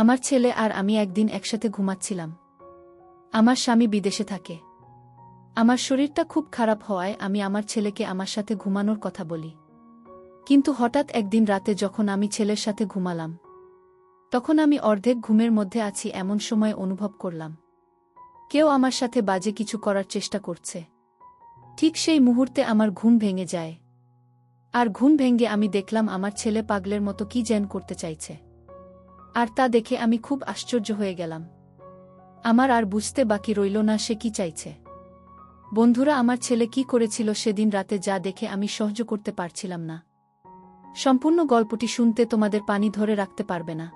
আমার ছেলে আর আমি একদিন একসাথে ঘুমাচ্ছিলাম। আমার স্বামী বিদেশে থাকে। আমার শরীরটা খুব খারাপ হওয়ায় আমি আমার ছেলেকে আমার সাথে ঘুমানোর কথা বলি। কিন্তু হঠাৎ একদিন রাতে যখন আমি ছেলের সাথে ঘুমালাম, তখন আমি অর্ধেক ঘুমের মধ্যে আছি এমন সময় অনুভব করলাম। কেউ আমার সাথে বাজে কিছু করার চেষ্টা করছে। ঠিক সেই মুহূর্তে আমার ঘুম ভেঙে যায়। আর ঘুম ভেঙে আমি দেখলাম আমার ছেলে পাগলের মতো কি জ্যান করতে চাইছে। আর তা দেখে আমি খুব আশ্চর্য হয়ে গেলাম। আমার আর বুঝতে বাকি রইল না সে কি চাইছে। বন্ধুরা, আমার ছেলে কি করেছিল সেদিন রাতে যা দেখে আমি সহ্য করতে পারছিলাম না। সম্পূর্ণ গল্পটি শুনতে তোমাদের পানি ধরে রাখতে পারবে না।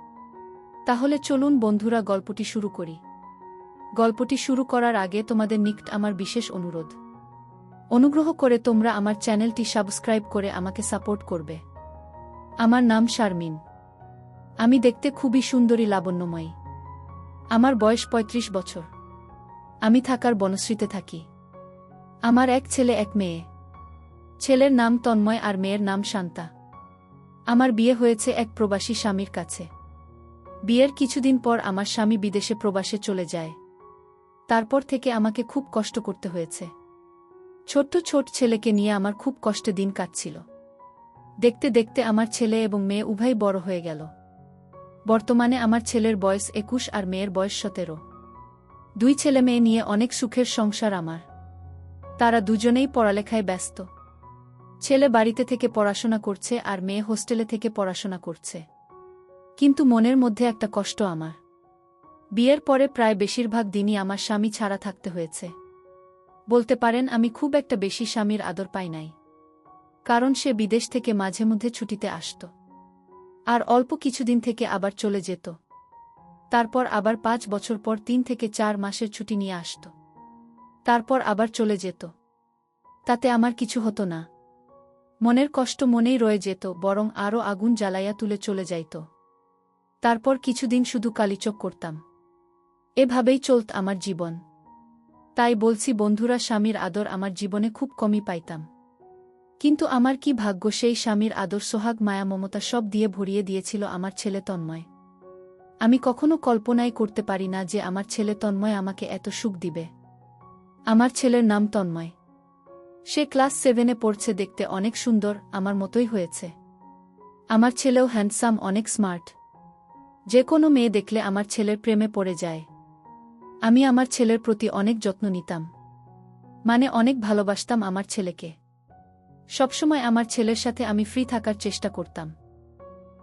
তাহলে চলুন বন্ধুরা, গল্পটি শুরু করি। গল্পটি শুরু করার আগে তোমাদের নিকট আমার বিশেষ অনুরোধ। অনুগ্রহ করে তোমরা আমার চ্যানেলটি সাবস্ক্রাইব করে আমাকে সাপোর্ট করবে। আমার নাম শারমিন। আমি দেখতে খুবই সুন্দরী, লাবণ্যময়ী। আমার বয়স ৩৫ বছর। আমি থাকার বনশ্রীতে থাকি। আমার এক ছেলে, এক মেয়ে। ছেলের নাম তন্ময় আর মেয়ের নাম শান্তা। আমার বিয়ে হয়েছে এক প্রবাসী স্বামীর কাছে। বিয়ের কিছুদিন পর আমার স্বামী বিদেশে প্রবাসে চলে যায়। তারপর থেকে আমাকে খুব কষ্ট করতে হয়েছে। ছোট্ট ছোট ছেলেকে নিয়ে আমার খুব কষ্টে দিন কাটছিল। দেখতে দেখতে আমার ছেলে এবং মেয়ে উভয় বড় হয়ে গেল। বর্তমানে আমার ছেলের বয়স একুশ আর মেয়ের বয়স সতেরো। দুই ছেলে মেয়ে নিয়ে অনেক সুখের সংসার আমার। তারা দুজনেই পড়ালেখায় ব্যস্ত। ছেলে বাড়িতে থেকে পড়াশোনা করছে আর মেয়ে হোস্টেলে থেকে পড়াশোনা করছে। কিন্তু মনের মধ্যে একটা কষ্ট আমার। বিয়ের পরে প্রায় বেশিরভাগ দিনই আমার স্বামী ছাড়া থাকতে হয়েছে। বলতে পারেন আমি খুব একটা বেশি স্বামীর আদর পাই নাই। কারণ সে বিদেশ থেকে মাঝে মধ্যে ছুটিতে আসত। আর অল্প কিছুদিন থেকে আবার চলে যেত। তারপর আবার পাঁচ বছর পর তিন থেকে চার মাসের ছুটি নিয়ে আসত। তারপর আবার চলে যেত। তাতে আমার কিছু হতো না। মনের কষ্ট মনেই রয়ে যেত, বরং আরও আগুন জ্বালাইয়া তুলে চলে যাইত। তারপর কিছুদিন শুধু কালিচক করতাম। এভাবেই চলত আমার জীবন। তাই বলছি, বন্ধুরা, স্বামীর আদর আমার জীবনে খুব কমই পাইতাম। কিন্তু আমার কি ভাগ্য সেই স্বামীর আদর, সোহাগ, মায়া, মমতা সব দিয়ে ভরিয়ে দিয়েছিল আমার ছেলে তন্ময়? আমি কখনো কল্পনাই করতে পারি না যে আমার ছেলে তন্ময় আমাকে এত সুখ দিবে। আমার ছেলের নাম তন্ময়। সে ক্লাস সেভেনে পড়ছে, দেখতে অনেক সুন্দর, আমার মতোই হয়েছে। আমার ছেলেও হ্যান্ডসাম, অনেক স্মার্ট। যে কোনো মেয়ে দেখলে আমার ছেলের প্রেমে পড়ে যায়। আমি আমার ছেলের প্রতি অনেক যত্ন নিতাম। মানে অনেক ভালোবাসতাম আমার ছেলেকে। সবসময় আমার ছেলের সাথে আমি ফ্রি থাকার চেষ্টা করতাম।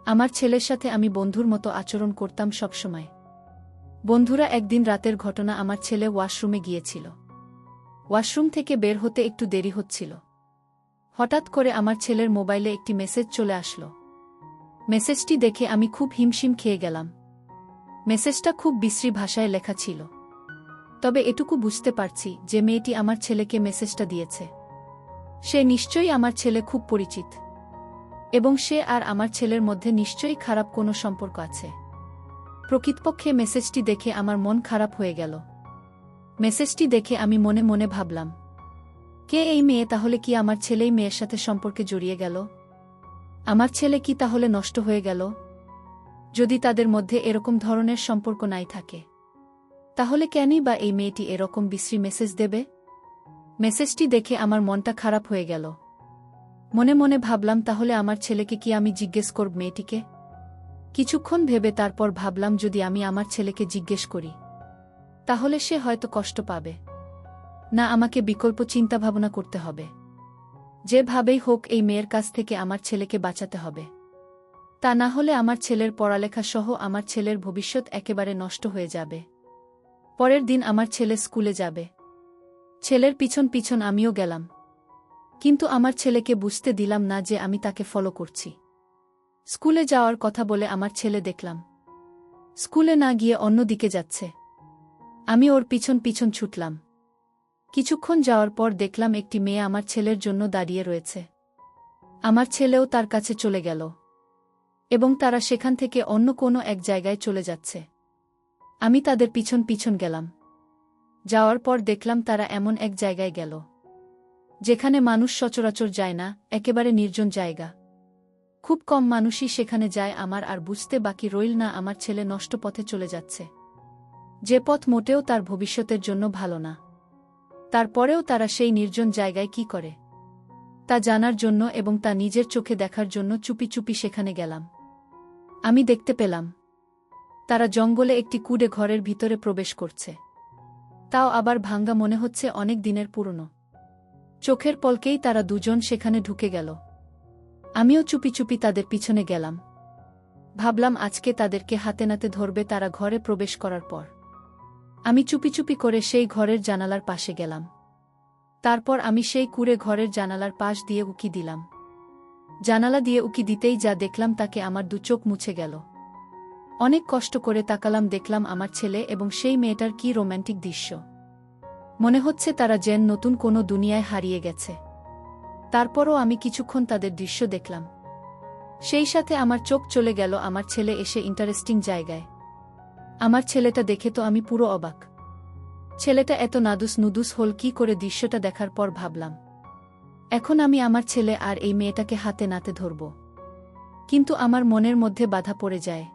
আমার ছেলের সাথে আমি বন্ধুর মতো আচরণ করতাম সবসময়। বন্ধুরা একদিন রাতের ঘটনা আমার ছেলে ওয়াশরুমে গিয়েছিল। ওয়াশরুম থেকে বের হতে একটু দেরি হচ্ছিল। হঠাৎ করে আমার ছেলের মোবাইলে একটি মেসেজ চলে আসলো। মেসেজটি দেখে আমি খুব হিমশিম খেয়ে গেলাম। মেসেজটা খুব বিশ্রী ভাষায় লেখা ছিল। তবে এটুকু বুঝতে পারছি যে মেয়েটি আমার ছেলেকে মেসেজটা দিয়েছে। সে নিশ্চয়ই আমার ছেলে খুব পরিচিত। এবং সে আর আমার ছেলের মধ্যে নিশ্চয়ই খারাপ কোনো সম্পর্ক আছে। প্রকৃতপক্ষে মেসেজটি দেখে আমার মন খারাপ হয়ে গেল। মেসেজটি দেখে আমি মনে মনে ভাবলাম, কে এই মেয়ে? তাহলে কি আমার ছেলেই মেয়ের সাথে সম্পর্কে জড়িয়ে গেল? আমার ছেলে কি তাহলে নষ্ট হয়ে গেল? যদি তাদের মধ্যে এরকম ধরনের সম্পর্ক নাই থাকে, তাহলে কেনই বা এই মেয়েটি এরকম বিশ্রী মেসেজ দেবে? মেসেজটি দেখে আমার মনটা খারাপ হয়ে গেল। মনে মনে ভাবলাম, তাহলে আমার ছেলেকে কি আমি জিজ্ঞেস করব মেয়েটিকে? কিছুক্ষণ ভেবে তারপর ভাবলাম, যদি আমি আমার ছেলেকে জিজ্ঞেস করি, তাহলে সে হয়তো কষ্ট পাবে। না, আমাকে বিকল্প চিন্তাভাবনা করতে হবে। যেভাবেই হোক, এই মেয়ের কাছ থেকে আমার ছেলেকে বাঁচাতে হবে। তা না হলে আমার ছেলের পড়ালেখা সহ আমার ছেলের ভবিষ্যৎ একেবারে নষ্ট হয়ে যাবে। পরের দিন আমার ছেলে স্কুলে যাবে। ছেলের পিছন পিছন আমিও গেলাম। কিন্তু আমার ছেলেকে বুঝতে দিলাম না যে আমি তাকে ফলো করছি। স্কুলে যাওয়ার কথা বলে আমার ছেলে দেখলাম। স্কুলে না গিয়ে অন্য দিকে যাচ্ছে। আমি ওর পিছন পিছন ছুটলাম। কিছুক্ষণ যাওয়ার পর দেখলাম একটি মেয়ে আমার ছেলের জন্য দাঁড়িয়ে রয়েছে। আমার ছেলেও তার কাছে চলে গেল। এবং তারা সেখান থেকে অন্য কোনো এক জায়গায় চলে যাচ্ছে। আমি তাদের পিছন পিছন গেলাম। যাওয়ার পর দেখলাম তারা এমন এক জায়গায় গেল। যেখানে মানুষ সচরাচর যায় না, একেবারে নির্জন জায়গা। খুব কম মানুষই সেখানে যায় আমার আর বুঝতে বাকি রইল না আমার ছেলে নষ্ট পথে চলে যাচ্ছে। যে পথ মোটেও তার ভবিষ্যতের জন্য ভালো না। তারপরেও তারা সেই নির্জন জায়গায় কি করে? তা জানার জন্য এবং তা নিজের চোখে দেখার জন্য চুপি চুপি সেখানে গেলাম। আমি দেখতে পেলাম, তারা জঙ্গলে একটি কুডে ঘরের ভিতরে প্রবেশ করছে। তাও আবার ভাঙ্গা মনে হচ্ছে অনেক দিনের পুরনো। চোখের পলকেই তারা দুজন সেখানে ঢুকে গেল। আমিও চুপি চুপি তাদের পিছনে গেলাম। ভাবলাম আজকে তাদেরকে হাতে নাতে ধরবে তারা ঘরে প্রবেশ করার পর। আমি চুপি চুপি করে সেই ঘরের জানালার পাশে গেলাম। তারপর আমি সেই কুড়ে ঘরের জানালার পাশ দিয়ে উকি দিলাম। জানালা দিয়ে উকি দিতেই যা দেখলাম তাকে আমার দু চোখ মুছে গেল। অনেক কষ্ট করে তাকালাম, দেখলাম আমার ছেলে এবং সেই মেয়েটার কি রোম্যান্টিক দৃশ্য। মনে হচ্ছে তারা যেন নতুন কোনো দুনিয়ায় হারিয়ে গেছে। তারপরও আমি কিছুক্ষণ তাদের দৃশ্য দেখলাম। সেই সাথে আমার চোখ চলে গেল আমার ছেলে এসে ইন্টারেস্টিং জায়গায়। আমার ছেলেটা দেখে তো আমি পুরো অবাক। ছেলেটা এত নাদুস নুদুস হল কি করে দৃশ্যটা দেখার পর ভাবলাম। এখন আমি আমার ছেলে আর এই মেয়েটাকে হাতে নাতে ধরব। কিন্তু আমার মনের মধ্যে বাধা পড়ে যায়।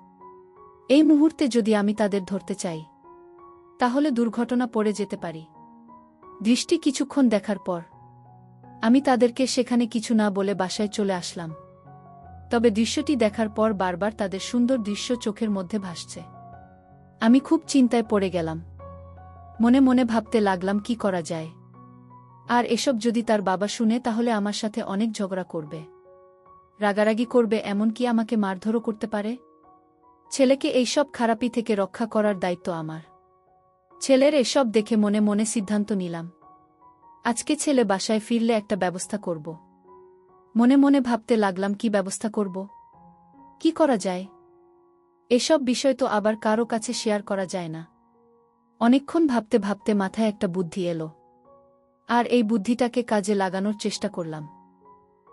এই মুহূর্তে যদি আমি তাদের ধরতে চাই, তাহলে দুর্ঘটনা পড়ে যেতে পারি। দৃষ্টি কিছুক্ষণ দেখার পর, আমি তাদেরকে সেখানে কিছু না বলে বাসায় চলে আসলাম। তবে দৃশ্যটি দেখার পর বারবার তাদের সুন্দর দৃশ্য চোখের মধ্যে ভাসছে। আমি খুব চিন্তায় পড়ে গেলাম। মনে মনে ভাবতে লাগলাম, কি করা যায়? আর এসব যদি তার বাবা শুনে, তাহলে আমার সাথে অনেক ঝগড়া করবে। রাগারাগি করবে এমন কি আমাকে মারধরও করতে পারে। ছেলেকে এইসব খারাপি থেকে রক্ষা করার দায়িত্ব আমার। ছেলের এসব দেখে মনে মনে সিদ্ধান্ত নিলাম। আজকে ছেলে বাসায় ফিরলে একটা ব্যবস্থা করব। মনে মনে ভাবতে লাগলাম, কি ব্যবস্থা করব? কি করা যায়? এসব বিষয় তো আবার কারও কাছে শেয়ার করা যায় না। অনেকক্ষণ ভাবতে ভাবতে মাথায় একটা বুদ্ধি এলো। আর এই বুদ্ধিটাকে কাজে লাগানোর চেষ্টা করলাম।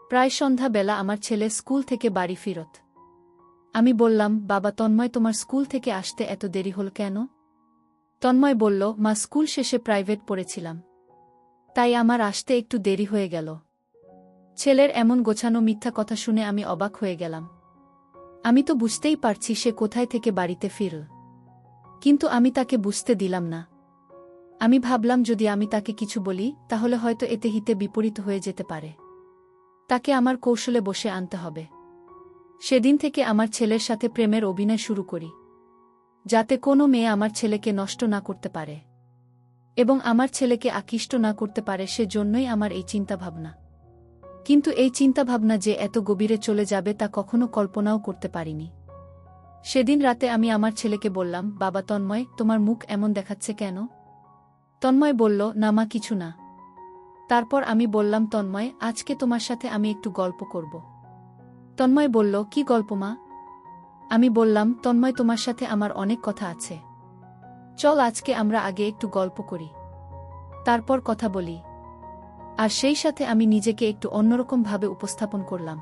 প্রায় সন্ধ্যাবেলা আমার ছেলে স্কুল থেকে বাড়ি ফিরত। আমি বললাম, বাবা, তন্ময় তোমার স্কুল থেকে আসতে এত দেরি হল কেন? তন্ময় বলল, মা, স্কুল শেষে প্রাইভেট পড়েছিলাম। তাই আমার আসতে একটু দেরি হয়ে গেল। ছেলের এমন গোছানো মিথ্যা কথা শুনে আমি অবাক হয়ে গেলাম। আমি তো বুঝতেই পারছি সে কোথায় থেকে বাড়িতে ফিরল। কিন্তু আমি তাকে বুঝতে দিলাম না। আমি ভাবলাম, যদি আমি তাকে কিছু বলি, তাহলে হয়তো এতে হিতে বিপরীত হয়ে যেতে পারে। তাকে আমার কৌশলে বসে আনতে হবে। সেদিন থেকে আমার ছেলের সাথে প্রেমের অভিনয় শুরু করি, যাতে কোনো মেয়ে আমার ছেলেকে নষ্ট না করতে পারে এবং আমার ছেলেকে আকৃষ্ট না করতে পারে সেজন্যই আমার এই চিন্তাভাবনা। কিন্তু এই চিন্তাভাবনা যে এত গভীরে চলে যাবে তা কখনো কল্পনাও করতে পারিনি। সেদিন রাতে আমি আমার ছেলেকে বললাম, বাবা তন্ময়, তোমার মুখ এমন দেখাচ্ছে কেন? তন্ময় বলল, না মা, কিছু না। তারপর আমি বললাম, তন্ময়, আজকে তোমার সাথে আমি একটু গল্প করব। তন্ময় বলল, কি গল্প মা? আমি বললাম, তন্ময় তোমার সাথে আমার অনেক কথা আছে। চল আজকে আমরা আগে একটু গল্প করি। তারপর কথা বলি। আর সেই সাথে আমি নিজেকে একটু অন্যরকমভাবে উপস্থাপন করলাম।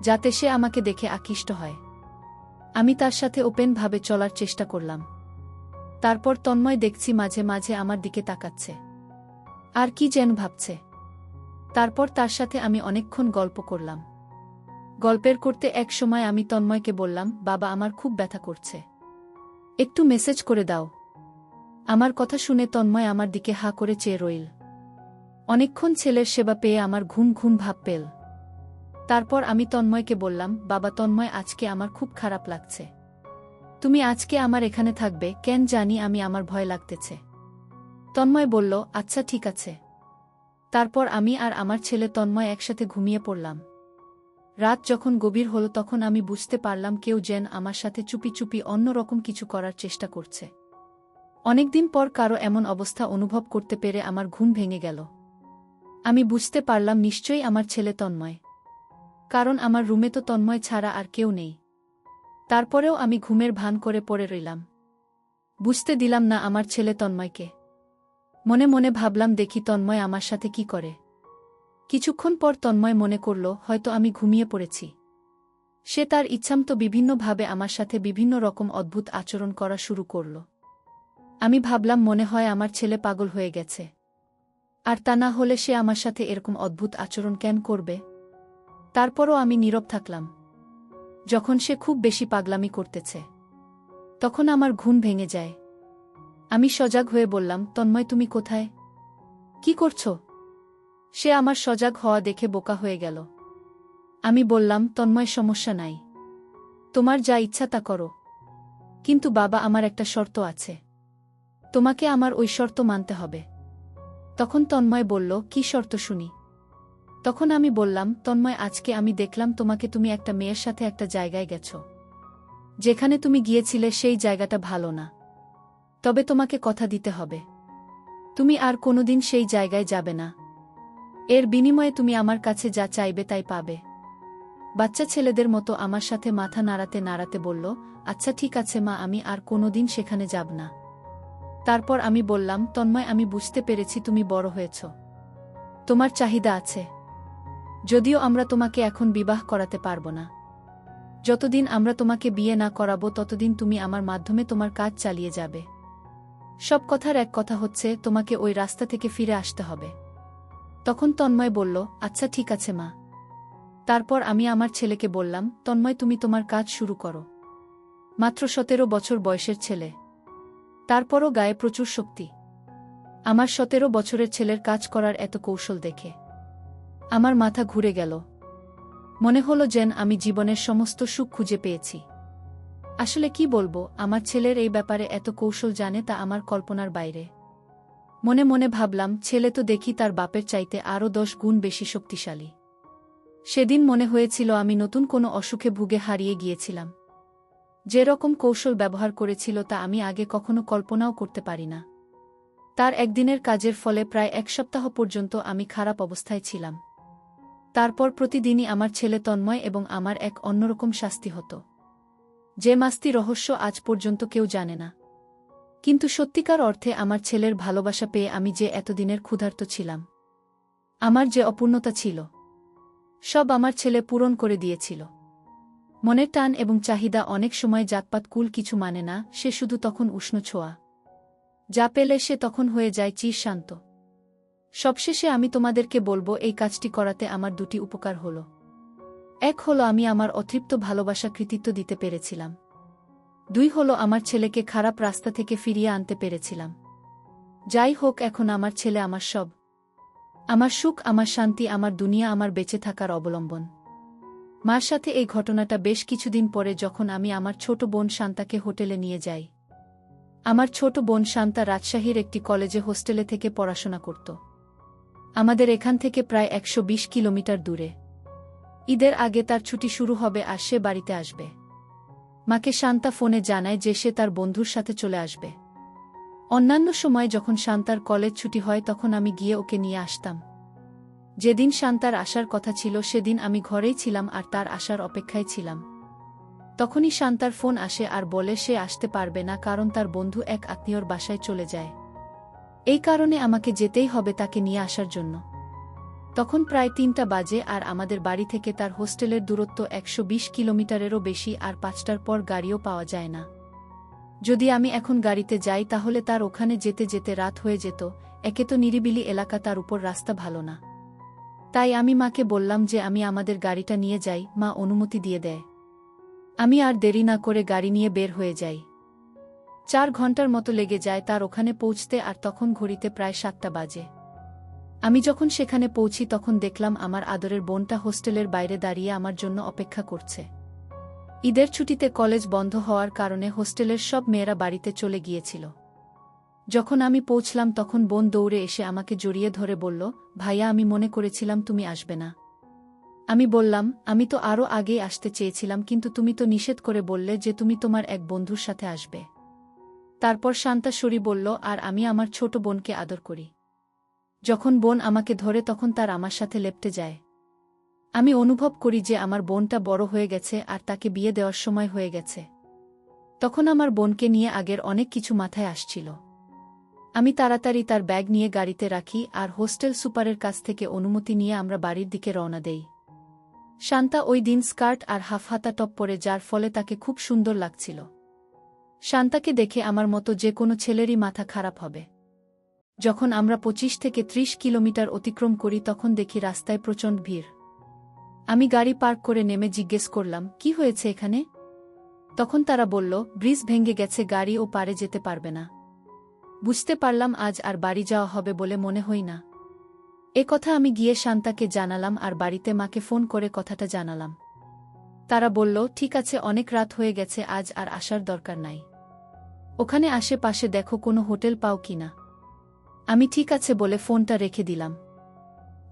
যাতে সে আমাকে দেখে আকৃষ্ট হয়। আমি তার সাথে ওপেনভাবে চলার চেষ্টা করলাম। তারপর তন্ময় দেখছি মাঝে মাঝে আমার দিকে তাকাচ্ছে। আর কি যেন ভাবছে। তারপর তার সাথে আমি অনেকক্ষণ গল্প করলাম। গল্পের করতে এক সময় আমি তন্ময়কে বললাম, বাবা, আমার খুব ব্যথা করছে। একটু মেসেজ করে দাও। আমার কথা শুনে তন্ময় আমার দিকে হা করে চেয়ে রইল। অনেকক্ষণ ছেলের সেবা পেয়ে আমার ঘুম ঘুম ভাব পেল। তারপর আমি তন্ময়কে বললাম, বাবা, তন্ময়, আজকে আমার খুব খারাপ লাগছে। তুমি আজকে আমার এখানে থাকবে, কেন জানি আমি আমার ভয় লাগতেছে। তন্ময় বলল আচ্ছা ঠিক আছে। তারপর আমি আর আমার ছেলে তন্ময় একসাথে ঘুমিয়ে পড়লাম। রাত যখন গভীর হল তখন আমি বুঝতে পারলাম কেউ যেন আমার সাথে চুপি চুপি অন্যরকম কিছু করার চেষ্টা করছে। অনেকদিন পর কারও এমন অবস্থা অনুভব করতে পেরে আমার ঘুম ভেঙে গেল। আমি বুঝতে পারলাম নিশ্চয়ই আমার ছেলে তন্ময়। কারণ আমার রুমে তো তন্ময় ছাড়া আর কেউ নেই। তারপরেও আমি ঘুমের ভান করে পড়ে রইলাম। বুঝতে দিলাম না আমার ছেলে তন্ময়কে। মনে মনে ভাবলাম, দেখি তন্ময় আমার সাথে কি করে? কিছুক্ষণ পর তন্ময় মনে করল, হয়তো আমি ঘুমিয়ে পড়েছি। সে তার ইচ্ছামতো বিভিন্নভাবে আমার সাথে বিভিন্ন রকম অদ্ভুত আচরণ করা শুরু করল। আমি ভাবলাম, মনে হয় আমার ছেলে পাগল হয়ে গেছে। আর তা না হলে সে আমার সাথে এরকম অদ্ভুত আচরণ কেন করবে? তারপরও আমি নীরব থাকলাম। যখন সে খুব বেশি পাগলামি করতেছে, তখন আমার ঘুম ভেঙে যায়। আমি সজাগ হয়ে বললাম, তন্ময়, তুমি কোথায়? কি করছ? সে আমার সজাগ হওয়া দেখে বোকা হয়ে গেল। আমি বললাম, তন্ময়, সমস্যা নাই। তোমার যা ইচ্ছা তা করো। কিন্তু বাবা, আমার একটা শর্ত আছে। তোমাকে আমার ওই শর্ত মানতে হবে। তখন তন্ময় বলল, কি শর্ত শুনি? তখন আমি বললাম, তন্ময়, আজকে আমি দেখলাম তোমাকে তুমি একটা মেয়ের সাথে একটা জায়গায় গেছ। যেখানে তুমি গিয়েছিলে সেই জায়গাটা ভালো না। তবে তোমাকে কথা দিতে হবে। তুমি আর কোনোদিন সেই জায়গায় যাবে না। এর বিনিময়ে তুমি আমার কাছে যা চাইবে তাই পাবে। বাচ্চা ছেলেদের মতো আমার সাথে মাথা নাড়াতে নাড়াতে বলল আচ্ছা ঠিক আছে মা, আমি আর কোনোদিন সেখানে যাব না। তারপর আমি বললাম, তন্ময়, আমি বুঝতে পেরেছি তুমি বড় হয়েছ। তোমার চাহিদা আছে। যদিও আমরা তোমাকে এখন বিবাহ করাতে পারব না। যতদিন আমরা তোমাকে বিয়ে না করাবো, ততদিন তুমি আমার মাধ্যমে তোমার কাজ চালিয়ে যাবে। সব কথার এক কথা হচ্ছে, তোমাকে ওই রাস্তা থেকে ফিরে আসতে হবে। তখন তন্ময় বলল আচ্ছা ঠিক আছে, মা। তারপর আমি আমার ছেলেকে বললাম, তন্ময়, তুমি তোমার কাজ শুরু করো। মাত্র সতেরো বছর বয়সের ছেলে। তারপরও গায়ে প্রচুর শক্তি। আমার সতেরো বছরের ছেলের কাজ করার এত কৌশল দেখে। আমার মাথা ঘুরে গেল। মনে হলো যেন আমি জীবনের সমস্ত সুখ খুঁজে পেয়েছি। আসলে কি বলব, আমার ছেলের এই ব্যাপারে এত কৌশল জানে তা আমার কল্পনার বাইরে। মনে মনে ভাবলাম, ছেলে তো দেখি তার বাপের চাইতে আরও দশ গুণ বেশি শক্তিশালী। সেদিন মনে হয়েছিল আমি নতুন কোনো অসুখে ভুগে হারিয়ে গিয়েছিলাম। যে রকম কৌশল ব্যবহার করেছিল তা আমি আগে কখনো কল্পনাও করতে পারি না। তার একদিনের কাজের ফলে প্রায় এক সপ্তাহ পর্যন্ত আমি খারাপ অবস্থায় ছিলাম। তারপর প্রতিদিনই আমার ছেলে তন্ময় এবং আমার এক অন্যরকম শাস্তি হতো। যে মাস্তি রহস্য আজ পর্যন্ত কেউ জানে না। কিন্তু সত্যিকার অর্থে আমার ছেলের ভালোবাসা পেয়ে আমি যে এতদিনের ক্ষুধার্ত ছিলাম। আমার যে অপূর্ণতা ছিল, সব আমার ছেলে পূরণ করে দিয়েছিল। মনের টান এবং চাহিদা অনেক সময় জাতপাত কুল কিছু মানে না, সে শুধু তখন উষ্ণ ছোঁয়া। যা পেলে সে তখন হয়ে যায় চির শান্ত। সবশেষে আমি তোমাদেরকে বলব, এই কাজটি করাতে আমার দুটি উপকার হল। এক হলো আমি আমার অতৃপ্ত ভালোবাসা কৃতিত্ব দিতে পেরেছিলাম। দুই হলো আমার ছেলেকে খারাপ রাস্তা থেকে ফিরিয়ে আনতে পেরেছিলাম। যাই হোক, এখন আমার ছেলে আমার সব। আমার সুখ, আমার শান্তি, আমার দুনিয়া, আমার বেঁচে থাকার অবলম্বন। মার সাথে এই ঘটনাটা বেশ কিছুদিন পরে যখন আমি আমার ছোট বোন শান্তাকে হোটেলে নিয়ে যাই। আমার ছোট বোন শান্তা রাজশাহীর একটি কলেজে হোস্টেলে থেকে পড়াশোনা করত। আমাদের এখান থেকে প্রায় একশো বিশ কিলোমিটার দূরে। ঈদের আগে তার ছুটি শুরু হবে আর সে বাড়িতে আসবে। মাকে শান্তা ফোনে জানায় যে সে তার বন্ধুর সাথে চলে আসবে। অন্যান্য সময় যখন শান্তার কলেজ ছুটি হয় তখন আমি গিয়ে ওকে নিয়ে আসতাম। যেদিন শান্তার আসার কথা ছিল সেদিন আমি ঘরেই ছিলাম আর তার আসার অপেক্ষায় ছিলাম। তখনই শান্তার ফোন আসে আর বলে সে আসতে পারবে না কারণ তার বন্ধু এক আত্মীয়র বাসায় চলে যায়। এই কারণে আমাকে যেতেই হবে তাকে নিয়ে আসার জন্য। তখন প্রায় তিনটা বাজে আর আমাদের বাড়ি থেকে তার হোস্টেলের দূরত্ব একশো বিশ কিলোমিটারেরও বেশি আর পাঁচটার পর গাড়িও পাওয়া যায় না। যদি আমি এখন গাড়িতে যাই তাহলে তার ওখানে যেতে যেতে রাত হয়ে যেত, একে তো নিরিবিলি এলাকা তার উপর রাস্তা ভালো না। তাই আমি মাকে বললাম যে আমি আমাদের গাড়িটা নিয়ে যাই, মা অনুমতি দিয়ে দেয়। আমি আর দেরি না করে গাড়ি নিয়ে বের হয়ে যাই। চার ঘণ্টার মতো লেগে যায় তার ওখানে পৌঁছতে আর তখন ঘড়িতে প্রায় সাতটা বাজে। আমি যখন সেখানে পৌঁছি তখন দেখলাম আমার আদরের বোনটা হোস্টেলের বাইরে দাঁড়িয়ে আমার জন্য অপেক্ষা করছে। ঈদের ছুটিতে কলেজ বন্ধ হওয়ার কারণে হোস্টেলের সব মেয়েরা বাড়িতে চলে গিয়েছিল। যখন আমি পৌঁছলাম তখন বোন দৌড়ে এসে আমাকে জড়িয়ে ধরে বলল, ভাইয়া, আমি মনে করেছিলাম তুমি আসবে না। আমি বললাম, আমি তো আরও আগেই আসতে চেয়েছিলাম, কিন্তু তুমি তো নিষেধ করে বললে যে তুমি তোমার এক বন্ধুর সাথে আসবে। তারপর শান্তা সরি বলল, আর আমি আমার ছোট বোনকে আদর করি। যখন বোন আমাকে ধরে তখন তার আমার সাথে লেপটে যায়। আমি অনুভব করি যে আমার বোনটা বড় হয়ে গেছে আর তাকে বিয়ে দেওয়ার সময় হয়ে গেছে। তখন আমার বোনকে নিয়ে আগের অনেক কিছু মাথায় আসছিল। আমি তাড়াতাড়ি তার ব্যাগ নিয়ে গাড়িতে রাখি আর হোস্টেল সুপারের কাছ থেকে অনুমতি নিয়ে আমরা বাড়ির দিকে রওনা দেই। শান্তা ওই দিন স্কার্ট আর হাফহাতা টপ পরে যার ফলে তাকে খুব সুন্দর লাগছিল। শান্তাকে দেখে আমার মতো যে কোনো ছেলেরই মাথা খারাপ হবে। যখন আমরা পঁচিশ থেকে ত্রিশ কিলোমিটার অতিক্রম করি তখন দেখি রাস্তায় প্রচণ্ড ভিড়। আমি গাড়ি পার্ক করে নেমে জিজ্ঞেস করলাম, কি হয়েছে এখানে? তখন তারা বলল, ব্রিজ ভেঙে গেছে, গাড়ি ও পারে যেতে পারবে না। বুঝতে পারলাম আজ আর বাড়ি যাওয়া হবে বলে মনে হই না। এ কথা আমি গিয়ে শান্তাকে জানালাম আর বাড়িতে মাকে ফোন করে কথাটা জানালাম। তারা বলল, ঠিক আছে, অনেক রাত হয়ে গেছে, আজ আর আসার দরকার নাই। ওখানে আশেপাশে দেখো কোনো হোটেল পাও কিনা আমি ঠিক আছে বলে ফোনটা রেখে দিলাম।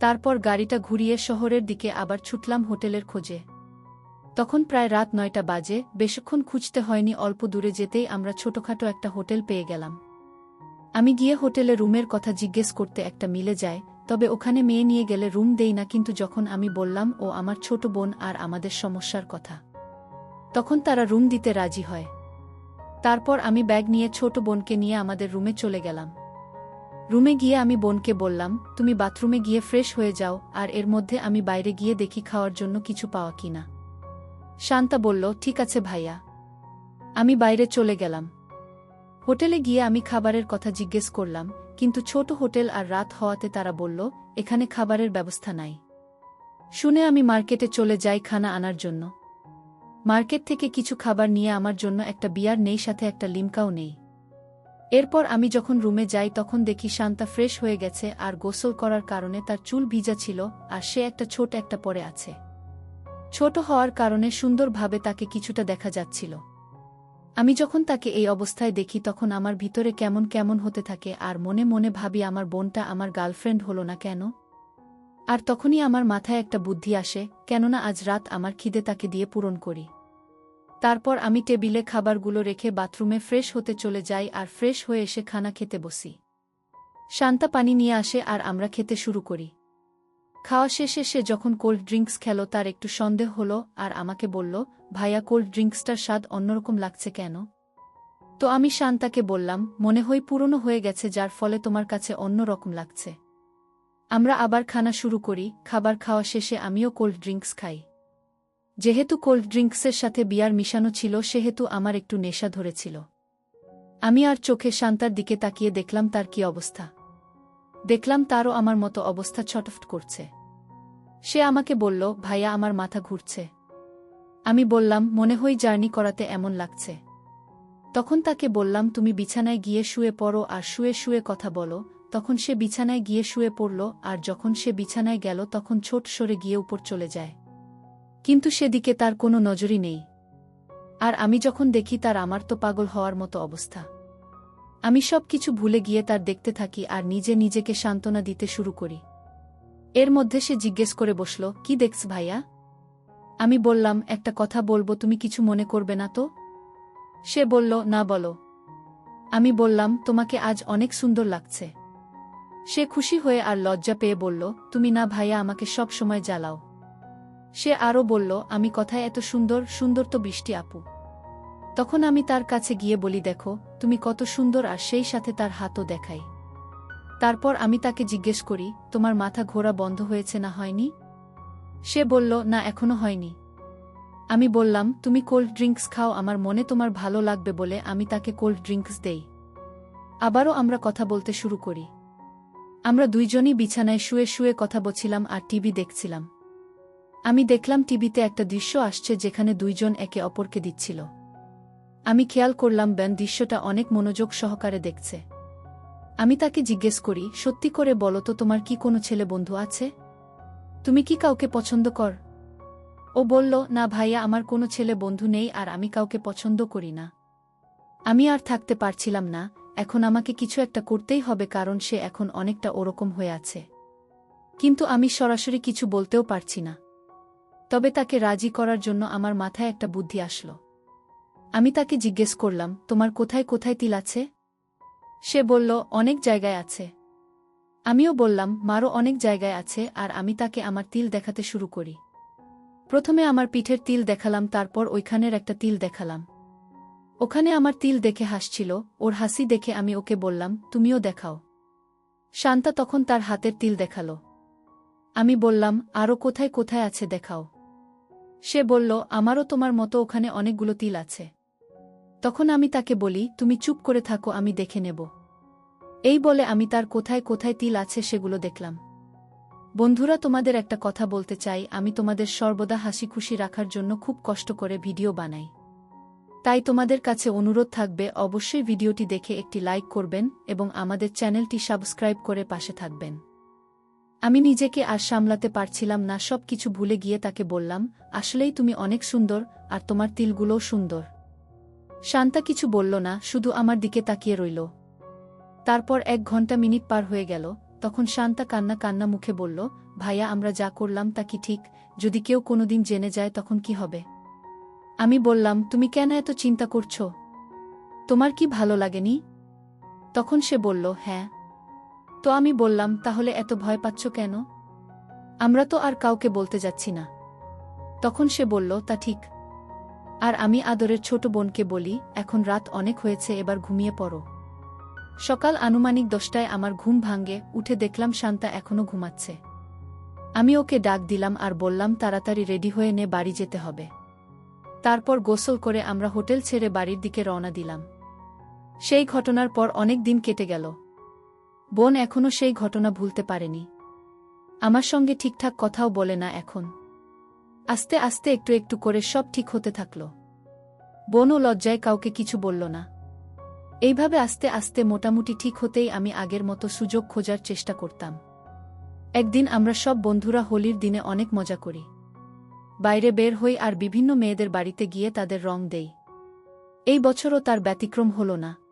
তারপর গাড়িটা ঘুরিয়ে শহরের দিকে আবার ছুটলাম হোটেলের খোঁজে। তখন প্রায় রাত নয়টা বাজে, বেশিক্ষণ খুঁজতে হয়নি, অল্প দূরে যেতেই আমরা ছোটখাটো একটা হোটেল পেয়ে গেলাম। আমি গিয়ে হোটেলে রুমের কথা জিজ্ঞেস করতে একটা মিলে যায়, তবে ওখানে মেয়ে নিয়ে গেলে রুম দেই না, কিন্তু যখন আমি বললাম, ও আমার ছোট বোন আর আমাদের সমস্যার কথা। তখন তারা রুম দিতে রাজি হয়। তারপর আমি ব্যাগ নিয়ে ছোট বোনকে নিয়ে আমাদের রুমে চলে গেলাম। রুমে গিয়ে আমি বোনকে বললাম, তুমি বাথরুমে গিয়ে ফ্রেশ হয়ে যাও, আর এর মধ্যে আমি বাইরে গিয়ে দেখি খাওয়ার জন্য কিছু পাওয়া কিনা। শান্তা বলল, ঠিক আছে ভাইয়া। আমি বাইরে চলে গেলাম। হোটেলে গিয়ে আমি খাবারের কথা জিজ্ঞেস করলাম, কিন্তু ছোট হোটেল আর রাত হওয়াতে তারা বলল, এখানে খাবারের ব্যবস্থা নাই। শুনে আমি মার্কেটে চলে যাই খানা আনার জন্য। মার্কেট থেকে কিছু খাবার নিয়ে আমার জন্য একটা বিয়ার নেই, সাথে একটা লিমকাও নেই। এরপর আমি যখন রুমে যাই তখন দেখি শান্তা ফ্রেশ হয়ে গেছে আর গোসল করার কারণে তার চুল ভিজা ছিল আর সে একটা ছোট একটা পরে আছে। ছোট হওয়ার কারণে সুন্দরভাবে তাকে কিছুটা দেখা যাচ্ছিল। আমি যখন তাকে এই অবস্থায় দেখি তখন আমার ভিতরে কেমন কেমন হতে থাকে আর মনে মনে ভাবি আমার বোনটা আমার গার্লফ্রেন্ড হলো না কেন? আর তখনই আমার মাথায় একটা বুদ্ধি আসে, কেননা আজ রাত আমার খিদে তাকে দিয়ে পূরণ করি। তারপর আমি টেবিলে খাবারগুলো রেখে বাথরুমে ফ্রেশ হতে চলে যাই আর ফ্রেশ হয়ে এসে খানা খেতে বসি। শান্তা পানি নিয়ে আসে আর আমরা খেতে শুরু করি। খাওয়া শেষে সে যখন কোল্ড ড্রিঙ্কস খেল তার একটু সন্দেহ হলো আর আমাকে বলল, ভাইয়া, কোল্ড ড্রিঙ্কসটার স্বাদ অন্যরকম লাগছে কেন? তো আমি শান্তাকে বললাম, মনে হয় পুরনো হয়ে গেছে যার ফলে তোমার কাছে অন্য রকম লাগছে। আমরা আবার খানা শুরু করি, খাবার খাওয়া শেষে আমিও কোল্ড ড্রিঙ্কস খাই। যেহেতু কোল্ড ড্রিঙ্কসের সাথে বিয়ার মিশানো ছিল, সেহেতু আমার একটু নেশা ধরেছিল। আমি আর চোখে শান্তার দিকে তাকিয়ে দেখলাম তার কি অবস্থা। দেখলাম তারও আমার মতো অবস্থা ছটফট করছে। সে আমাকে বলল, ভাইয়া, আমার মাথা ঘুরছে। আমি বললাম, মনে হয় জার্নি করাতে এমন লাগছে। তখন তাকে বললাম, তুমি বিছানায় গিয়ে শুয়ে পড়ো আর শুয়ে শুয়ে কথা বলো। তখন সে বিছানায় গিয়ে শুয়ে পড়ল, আর যখন সে বিছানায় গেল, তখন ছোট সরে গিয়ে উপর চলে যায়। কিন্তু সেদিকে তার কোনো নজরই নেই। আর আমি যখন দেখি তার আমার তো পাগল হওয়ার মতো অবস্থা। আমি সব কিছু ভুলে গিয়ে তার দেখতে থাকি আর নিজে নিজেকে সান্ত্বনা দিতে শুরু করি। এর মধ্যে সে জিজ্ঞেস করে বসল, কি দেখছ ভাইয়া? আমি বললাম, একটা কথা বলব, তুমি কিছু মনে করবে না তো? সে বলল, না বলো। আমি বললাম, তোমাকে আজ অনেক সুন্দর লাগছে। সে খুশি হয়ে আর লজ্জা পেয়ে বলল, তুমি না ভাইয়া আমাকে সব সময় জ্বালাও। সে আরও বলল, আমি কথায় এত সুন্দর সুন্দর তো বৃষ্টি, আপু। তখন আমি তার কাছে গিয়ে বলি, দেখো, তুমি কত সুন্দর আর সেই সাথে তার হাতও দেখাই। তারপর আমি তাকে জিজ্ঞেস করি, তোমার মাথা ঘোরা বন্ধ হয়েছে না হয়নি? সে বলল, না, এখনও হয়নি। আমি বললাম, তুমি কোল্ড ড্রিঙ্কস খাও, আমার মনে তোমার ভালো লাগবে বলে আমি তাকে কোল্ড ড্রিঙ্কস দেই। আবারও আমরা কথা বলতে শুরু করি। আমরা দুইজনই বিছানায় শুয়ে শুয়ে কথা বলছিলাম আর টিভি দেখছিলাম। আমি দেখলাম টিভিতে একটা দৃশ্য আসছে যেখানে দুইজন একে অপরকে দিচ্ছিল। আমি খেয়াল করলাম ব্যান দৃশ্যটা অনেক মনোযোগ সহকারে দেখছে। আমি তাকে জিজ্ঞেস করি, সত্যি করে বলো তো তোমার কি কোনো ছেলে বন্ধু আছে? তুমি কি কাউকে পছন্দ কর? ও বলল, না ভাইয়া, আমার কোনো ছেলে বন্ধু নেই আর আমি কাউকে পছন্দ করি না। আমি আর থাকতে পারছিলাম না, এখন আমাকে কিছু একটা করতেই হবে কারণ সে এখন অনেকটা ওরকম হয়ে আছে। কিন্তু আমি সরাসরি কিছু বলতেও পারছি না। তবে তাকে রাজি করার জন্য আমার মাথায় একটা বুদ্ধি আসলো। আমি তাকে জিজ্ঞেস করলাম, তোমার কোথায় কোথায় তিল আছে? সে বলল, অনেক জায়গায় আছে। আমিও বললাম, মারও অনেক জায়গায় আছে আর আমি তাকে আমার তিল দেখাতে শুরু করি। প্রথমে আমার পিঠের তিল দেখালাম, তারপর ওইখানের একটা তিল দেখালাম। ওখানে আমার তিল দেখে হাসছিল, ওর হাসি দেখে আমি ওকে বললাম, তুমিও দেখাও। শান্তা তখন তার হাতের তিল দেখাল। আমি বললাম আরও কোথায় কোথায় আছে দেখাও। সে বলল, আমারও তোমার মতো ওখানে অনেকগুলো তিল আছে। তখন আমি তাকে বলি, তুমি চুপ করে থাকো, আমি দেখে নেব। এই বলে আমি তার কোথায় কোথায় তিল আছে সেগুলো দেখলাম। বন্ধুরা, তোমাদের একটা কথা বলতে চাই, আমি তোমাদের সর্বদা হাসি খুশি রাখার জন্য খুব কষ্ট করে ভিডিও বানাই। তাই তোমাদের কাছে অনুরোধ থাকবে, অবশ্যই ভিডিওটি দেখে একটি লাইক করবেন এবং আমাদের চ্যানেলটি সাবস্ক্রাইব করে পাশে থাকবেন। আমি নিজেকে আর সামলাতে পারছিলাম না সব কিছু ভুলে গিয়ে তাকে বললাম, আসলেই তুমি অনেক সুন্দর, আর তোমার তিলগুলোও সুন্দর। শান্তা কিছু বলল না, শুধু আমার দিকে তাকিয়ে রইল। তারপর এক ঘণ্টা মিনিট পার হয়ে গেল, তখন শান্তা কান্না কান্না মুখে বলল, ভাইয়া, আমরা যা করলাম তা কি ঠিক? যদি কেউ কোনোদিন জেনে যায় তখন কি হবে? আমি বললাম, তুমি কেন এত চিন্তা করছ? তোমার কি ভালো লাগেনি? তখন সে বলল হ্যাঁ তো আমি বললাম, তাহলে এত ভয় পাচ্ছ কেন? আমরা তো আর কাউকে বলতে যাচ্ছি না। তখন সে বলল, তা ঠিক। আর আমি আদরের ছোট বোনকে বলি, এখন রাত অনেক হয়েছে, এবার ঘুমিয়ে পড়ো। সকাল আনুমানিক দশটায় আমার ঘুম ভাঙ্গে উঠে দেখলাম শান্তা এখনও ঘুমাচ্ছে। আমি ওকে ডাক দিলাম আর বললাম, তাড়াতাড়ি রেডি হয়ে নে, বাড়ি যেতে হবে। তারপর গোসল করে আমরা হোটেল ছেড়ে বাড়ির দিকে রওনা দিলাম। সেই ঘটনার পর অনেক দিন কেটে গেল। বোন এখনও সেই ঘটনা ভুলতে পারেনি। আমার সঙ্গে ঠিকঠাক কথাও বলে না এখন। আস্তে আস্তে একটু একটু করে সব ঠিক হতে থাকল। বোনও লজ্জায় কাউকে কিছু বলল না। এইভাবে আস্তে আস্তে মোটামুটি ঠিক হতেই আমি আগের মতো সুযোগ খোঁজার চেষ্টা করতাম। একদিন আমরা সব বন্ধুরা হোলির দিনে অনেক মজা করি। বাইরে বের হই আর বিভিন্ন মেয়েদের বাড়িতে গিয়ে তাদের রং দেই। এই বছরও তার ব্যতিক্রম হল না।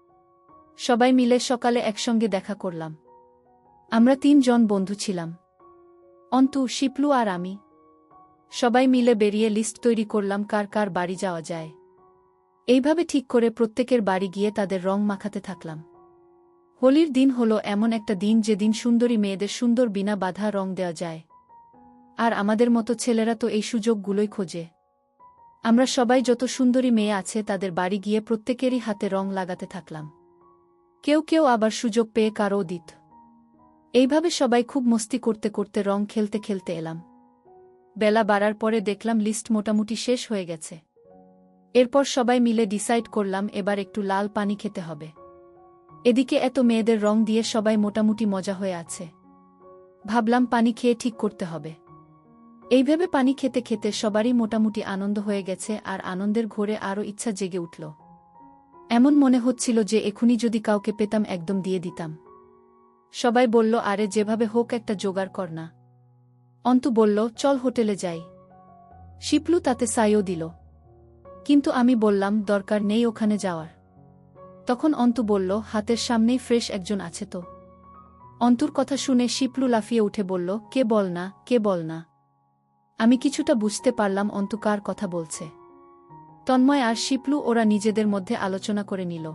সবাই মিলে সকালে একসঙ্গে দেখা করলাম। আমরা তিনজন বন্ধু ছিলাম। অন্তু, শিপলু আর আমি। সবাই মিলে বেরিয়ে লিস্ট তৈরি করলাম কার কার বাড়ি যাওয়া যায়। এইভাবে ঠিক করে প্রত্যেকের বাড়ি গিয়ে তাদের রং মাখাতে থাকলাম। হোলির দিন হল এমন একটা দিন যেদিন সুন্দরী মেয়েদের সুন্দর বিনা বাধা রং দেওয়া যায়। আর আমাদের মতো ছেলেরা তো এই সুযোগগুলোই খোঁজে। আমরা সবাই যত সুন্দরী মেয়ে আছে তাদের বাড়ি গিয়ে প্রত্যেকেরই হাতে রং লাগাতে থাকলাম। কেউ কেউ আবার সুযোগ পেয়ে কারও দিত এইভাবে সবাই খুব মস্তি করতে করতে রং খেলতে খেলতে এলাম। বেলা বাড়ার পরে দেখলাম লিস্ট মোটামুটি শেষ হয়ে গেছে। এরপর সবাই মিলে ডিসাইড করলাম এবার একটু লাল পানি খেতে হবে। এদিকে এত মেয়েদের রং দিয়ে সবাই মোটামুটি মজা হয়ে আছে। ভাবলাম পানি খেয়ে ঠিক করতে হবে। এইভাবে পানি খেতে খেতে সবারই মোটামুটি আনন্দ হয়ে গেছে আর আনন্দের ঘোরে আরও ইচ্ছা জেগে উঠল। এমন মনে হচ্ছিল যে এখুনি যদি কাউকে পেতাম একদম দিয়ে দিতাম। সবাই বলল, আরে, যেভাবে হোক একটা জোগাড় কর না। অন্তু বলল, চল হোটেলে যাই। শিপলু তাতে সাইও দিল। কিন্তু আমি বললাম, দরকার নেই ওখানে যাওয়ার। তখন অন্তু বলল, হাতের সামনেই ফ্রেশ একজন আছে তো? অন্তুর কথা শুনে শিপলু লাফিয়ে উঠে বলল, কে বল না, কে বল না? আমি কিছুটা বুঝতে পারলাম অন্তু কার কথা বলছে। তন্ময় আর শিপলু ওরা নিজেদের মধ্যে আলোচনা করে নিল।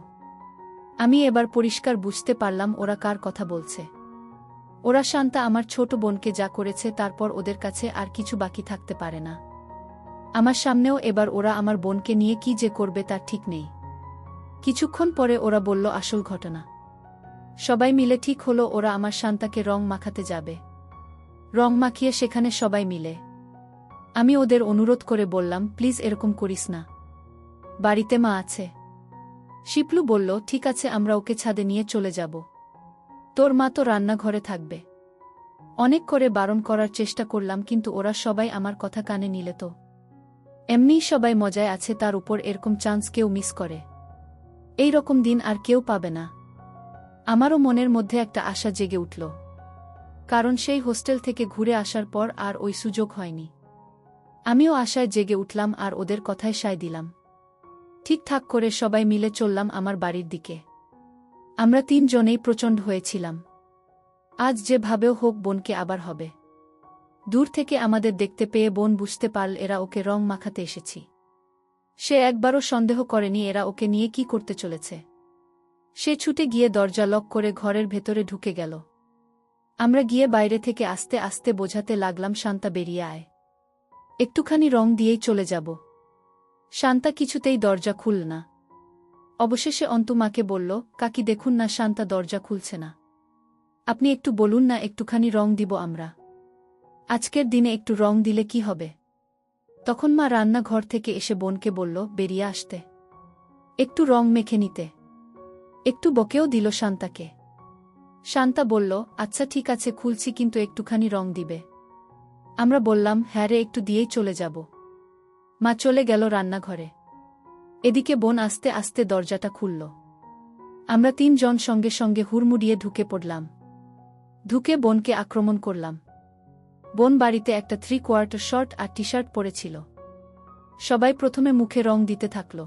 আমি এবার পরিষ্কার বুঝতে পারলাম ওরা কার কথা বলছে। ওরা শান্তা আমার ছোট বোনকে যা করেছে তারপর ওদের কাছে আর কিছু বাকি থাকতে পারে না। আমার সামনেও এবার ওরা আমার বোনকে নিয়ে কি যে করবে তার ঠিক নেই। কিছুক্ষণ পরে ওরা বলল, আসল ঘটনা। সবাই মিলে ঠিক হলো, ওরা আমার শান্তাকে রং মাখাতে যাবে। রং মাখিয়ে সেখানে সবাই মিলে। আমি ওদের অনুরোধ করে বললাম, প্লিজ এরকম করিস না। বাড়িতে মা আছে। শিপলু বলল, ঠিক আছে, আমরা ওকে ছাদে নিয়ে চলে যাব। তোর মা তো রান্নাঘরে থাকবে। অনেক করে বারণ করার চেষ্টা করলাম, কিন্তু ওরা সবাই আমার কথা কানে নিলে তো। এমনিই সবাই মজায় আছে, তার উপর এরকম চান্স কেউ মিস করে। এই রকম দিন আর কেউ পাবে না। আমারও মনের মধ্যে একটা আশা জেগে উঠল। কারণ সেই হোস্টেল থেকে ঘুরে আসার পর আর ওই সুযোগ হয়নি। আমিও আশায় জেগে উঠলাম আর ওদের কথায় সায় দিলাম। ঠিকঠাক করে সবাই মিলে চললাম আমার বাড়ির দিকে। আমরা তিনজনেই প্রচণ্ড হয়েছিলাম। আজ যেভাবেও হোক বোনকে আবার হবে। দূর থেকে আমাদের দেখতে পেয়ে বোন বুঝতে পারল এরা ওকে রং মাখাতে এসেছি। সে একবারও সন্দেহ করেনি এরা ওকে নিয়ে কি করতে চলেছে। সে ছুটে গিয়ে দরজা লক করে ঘরের ভেতরে ঢুকে গেল। আমরা গিয়ে বাইরে থেকে আস্তে আস্তে বোঝাতে লাগলাম শান্তা বেরিয়ে আয়। একটুখানি রং দিয়েই চলে যাব। শান্তা কিছুতেই দরজা খুল না। অবশেষে অন্তুমাকে বলল, কাকি, দেখুন না, শান্তা দরজা খুলছে না। আপনি একটু বলুন না, একটুখানি রং দিব আমরা। আজকের দিনে একটু রং দিলে কি হবে? তখন মা রান্নাঘর থেকে এসে বোনকে বলল, বেরিয়ে আসতে। একটু রং মেখে নিতে। একটু বকেও দিল শান্তাকে। শান্তা বলল আচ্ছা ঠিক আছে, খুলছি, কিন্তু একটুখানি রং দিবে। আমরা বললাম হ্যাঁ রে, একটু দিয়েই চলে যাব। মা চলে গেল রান্নাঘরে। এদিকে বোন আস্তে আস্তে দরজাটা খুলল। আমরা তিনজন সঙ্গে সঙ্গে হুড়মুড়িয়ে ঢুকে পড়লাম। ঢুকে বোনকে আক্রমণ করলাম। বোন বাড়িতে একটা থ্রি কোয়ার্টার শর্ট আর টি শার্ট পরেছিল। সবাই প্রথমে মুখে রং দিতে থাকল।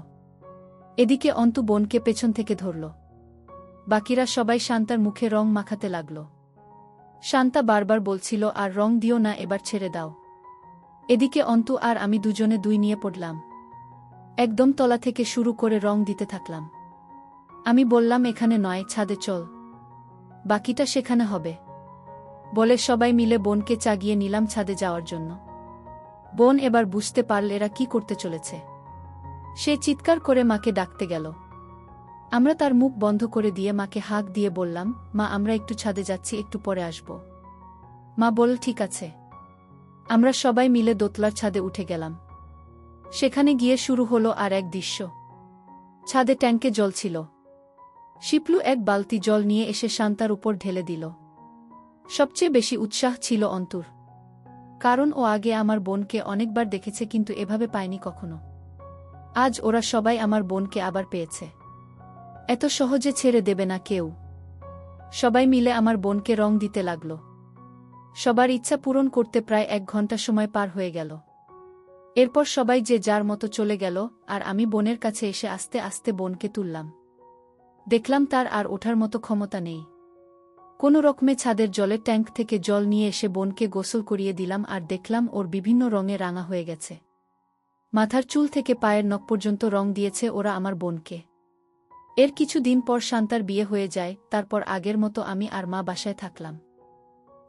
এদিকে অন্তু বোনকে পেছন থেকে ধরল। বাকিরা সবাই শান্তার মুখে রং মাখাতে লাগল। শান্তা বারবার বলছিল, আর রং দিও না, এবার ছেড়ে দাও। এদিকে অন্তু আর আমি দুজনে দুই নিয়ে পড়লাম। একদম তলা থেকে শুরু করে রং দিতে থাকলাম। আমি বললাম, এখানে নয়, ছাদে চল। বাকিটা সেখানে হবে। বলে সবাই মিলে বোনকে চাগিয়ে নিলাম ছাদে যাওয়ার জন্য। বোন এবার বুঝতে পারল এরা কি করতে চলেছে। সে চিৎকার করে মাকে ডাকতে গেল। আমরা তার মুখ বন্ধ করে দিয়ে মাকে হাঁক দিয়ে বললাম, মা, আমরা একটু ছাদে যাচ্ছি, একটু পরে আসব। মা বল ঠিক আছে। আমরা সবাই মিলে দোতলার ছাদে উঠে গেলাম। সেখানে গিয়ে শুরু হলো আর এক দৃশ্য। ছাদে ট্যাঙ্কে জল ছিল। শিপলু এক বালতি জল নিয়ে এসে শান্তার উপর ঢেলে দিল। সবচেয়ে বেশি উৎসাহ ছিল অন্তুর। কারণ ও আগে আমার বোনকে অনেকবার দেখেছে কিন্তু এভাবে পায়নি কখনো। আজ ওরা সবাই আমার বোনকে আবার পেয়েছে। এত সহজে ছেড়ে দেবে না কেউ। সবাই মিলে আমার বোনকে রং দিতে লাগল। সবার ইচ্ছা পূরণ করতে প্রায় এক ঘণ্টা সময় পার হয়ে গেল। এরপর সবাই যে যার মতো চলে গেল, আর আমি বোনের কাছে এসে আস্তে আস্তে বোনকে তুললাম। দেখলাম তার আর ওঠার মতো ক্ষমতা নেই। কোনো রকমে ছাদের জলের ট্যাঙ্ক থেকে জল নিয়ে এসে বোনকে গোসল করিয়ে দিলাম আর দেখলাম ওর বিভিন্ন রঙে রাঙা হয়ে গেছে। মাথার চুল থেকে পায়ের নখ পর্যন্ত রং দিয়েছে ওরা আমার বোনকে। এর কিছু দিন পর শান্তার বিয়ে হয়ে যায়, তারপর আগের মতো আমি আর মা বাসায় থাকলাম।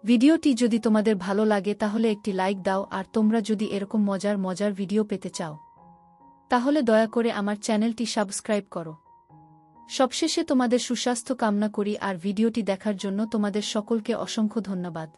ভিডিওটি যদি তোমাদের ভালো লাগে তাহলে একটি লাইক দাও আর তোমরা যদি এরকম মজার মজার ভিডিও পেতে চাও। তাহলে দয়া করে আমার চ্যানেলটি সাবস্ক্রাইব করো। সবশেষে তোমাদের সুস্বাস্থ্য কামনা করি আর ভিডিওটি দেখার জন্য তোমাদের সকলকে অসংখ্য ধন্যবাদ।